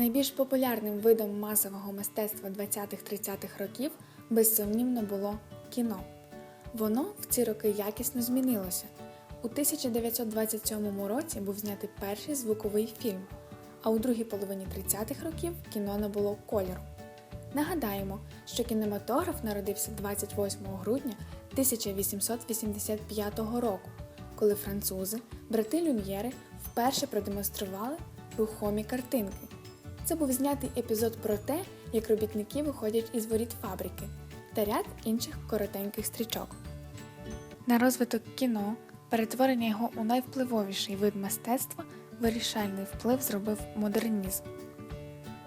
Найбільш популярним видом масового мистецтва 20-30-х років безсумнівно було кіно. Воно в ці роки якісно змінилося. У 1927 році був знятий перший звуковий фільм, а у другій половині 30-х років кіно набуло кольору. Нагадаємо, що кінематограф народився 28 грудня 1885 року, коли французи, брати Люм'єри вперше продемонстрували рухомі картинки. Це був знятий епізод про те, як робітники виходять із воріт фабрики та ряд інших коротеньких стрічок. На розвиток кіно, перетворення його у найвпливовіший вид мистецтва, вирішальний вплив зробив модернізм.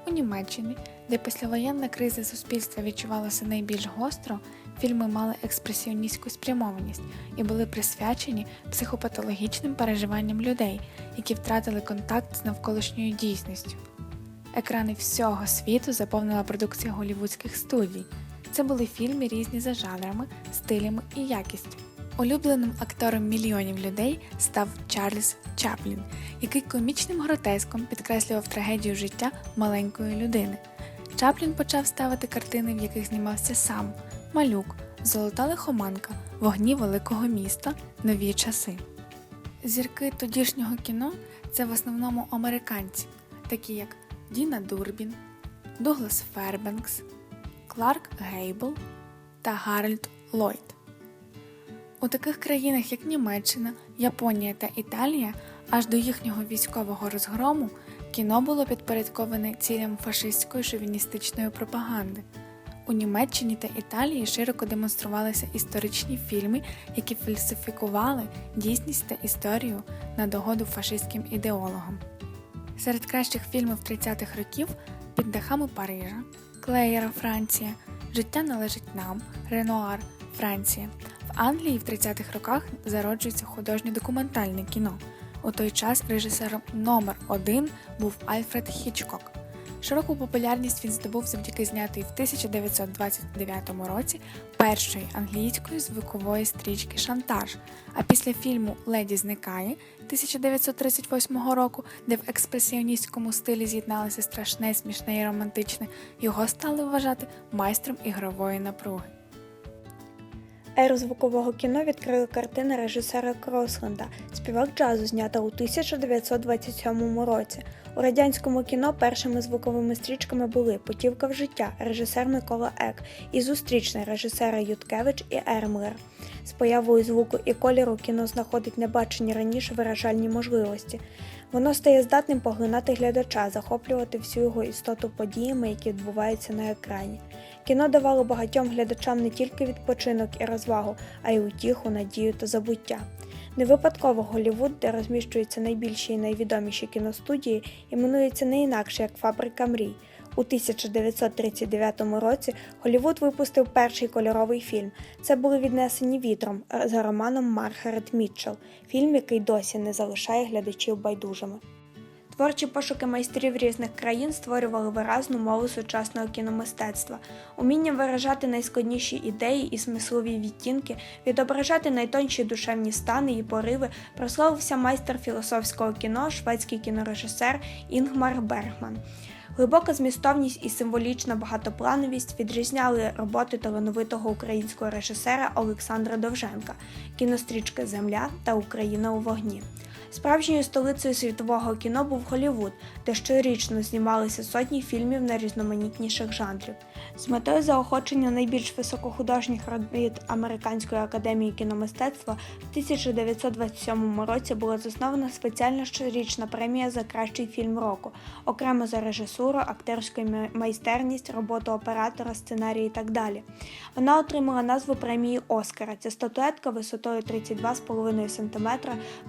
У Німеччині, де післявоєнна криза суспільства відчувалася найбільш гостро, фільми мали експресіоністську спрямованість і були присвячені психопатологічним переживанням людей, які втратили контакт з навколишньою дійсністю. Екрани всього світу заповнила продукція голівудських студій. Це були фільми різні за жанрами, стилями і якістю. Улюбленим актором мільйонів людей став Чарльз Чаплін, який комічним гротеском підкреслював трагедію життя маленької людини. Чаплін почав ставити картини, в яких знімався сам: Малюк, Золота лихоманка, Вогні великого міста, Нові часи. Зірки тодішнього кіно це в основному американці, такі як Діна Дурбін, Дуглас Фербенкс, Кларк Гейбл та Гарольд Ллойд. У таких країнах, як Німеччина, Японія та Італія, аж до їхнього військового розгрому кіно було підпорядковане цілям фашистської шовіністичної пропаганди. У Німеччині та Італії широко демонструвалися історичні фільми, які фальсифікували дійсність та історію на догоду фашистським ідеологам. Серед кращих фільмів 30-х років під дахами Парижа, Клеєра Франція, Життя належить нам, Ренуар, Франція. В Англії в 30-х роках зароджується художнє документальне кіно. У той час режисером номер один був Альфред Хічкок. Широку популярність він здобув завдяки знятої в 1929 році першої англійської звукової стрічки Шантаж. А після фільму Леді зникає 1938 року, де в експресіоністському стилі з'єдналося страшне, смішне і романтичне, його стали вважати майстром ігрової напруги. Еру звукового кіно відкрили картина режисера Кросленда Співак джазу, знята у 1927 році. У радянському кіно першими звуковими стрічками були Путівка в життя, режисер Микола Ек і зустрічний режисера Юткевич і Ермлер. З появою звуку і кольору кіно знаходить небачені раніше виражальні можливості. Воно стає здатним поглинати глядача, захоплювати всю його істоту подіями, які відбуваються на екрані. Кіно давало багатьом глядачам не тільки відпочинок і розвагу, а й утіху, надію та забуття. Не випадково Голлівуд, де розміщуються найбільші і найвідоміші кіностудії, іменується не інакше як Фабрика мрій. У 1939 році Голлівуд випустив перший кольоровий фільм. Це були віднесені вітром за романом Маргарет Мітчелл, фільм, який досі не залишає глядачів байдужими. Творчі пошуки майстрів різних країн створювали виразну мову сучасного кіномистецтва, уміння виражати найскладніші ідеї і смислові відтінки, відображати найтонші душевні стани і пориви, прославився майстер філософського кіно, шведський кінорежисер Інгмар Бергман. Глибока змістовність і символічна багатоплановість відрізняли роботи талановитого українського режисера Олександра Довженка, кінострічки Земля та Україна у вогні. Справжньою столицею світового кіно був Голлівуд, де щорічно знімалися сотні фільмів найрізноманітніших жанрів. З метою заохочення найбільш високохудожніх робіт Американської академії кіномистецтва в 1927 році була заснована спеціальна щорічна премія за кращий фільм року, окремо за режисуру, актерську майстерність, роботу оператора, сценарій і так далі. Вона отримала назву премії Оскара. Ця статуетка висотою 32,5 см,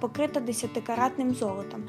покрита 10-каратним золотом.